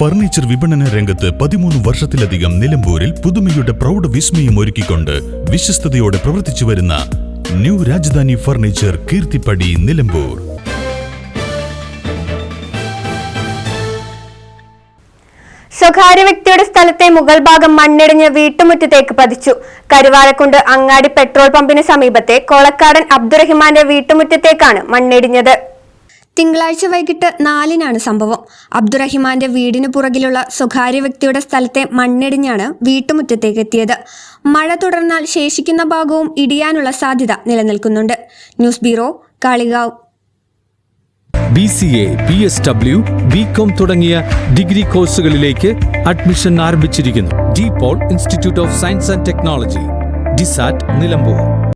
Furniture വിപണന രംഗത്ത് പതിമൂന്ന് വർഷത്തിലധികം നിലമ്പൂരിൽ പുതുമയുടെ പ്രൗഢ വിസ്മയം ഒരുക്കിക്കൊണ്ട് വിശ്വസ്തയോടെ പ്രവർത്തിച്ചു വരുന്ന ന്യൂ രാജധാനി ഫർണിച്ചർ കീർത്തിപ്പടി നിലമ്പൂർ. സ്വകാര്യ വ്യക്തിയുടെ സ്ഥലത്തെ മുകൾ ഭാഗം മണ്ണിടിഞ്ഞ് വീട്ടുമുറ്റത്തേക്ക് പതിച്ചു. കരുവാരക്കുണ്ട് അങ്ങാടി പെട്രോൾ പമ്പിന് സമീപത്തെ കൊളക്കാടൻ അബ്ദുറഹിമാന്റെ വീട്ടുമുറ്റത്തേക്കാണ് മണ്ണിടിഞ്ഞത്. തിങ്കളാഴ്ച വൈകിട്ട് നാലിനാണ് സംഭവം. അബ്ദുറഹിമാന്റെ വീടിന് പുറകിലുള്ള സ്വകാര്യ വ്യക്തിയുടെ സ്ഥലത്തെ മണ്ണിടിഞ്ഞാണ് വീട്ടുമുറ്റത്തേക്ക് എത്തിയത്. മഴ തുടർന്നാൽ ശേഷിക്കുന്ന ഭാഗവും ഇടിയാനുള്ള സാധ്യത നിലനിൽക്കുന്നുണ്ട്. News bureau Kalikavu. B C A B S W B com തുടങ്ങിയ ഡിഗ്രി കോഴ്സുകളിലേക്ക് അഡ്മിഷൻ ആരംഭിച്ചിരിക്കുന്നു. D Paul institute of science and technology DISAT Nilambur.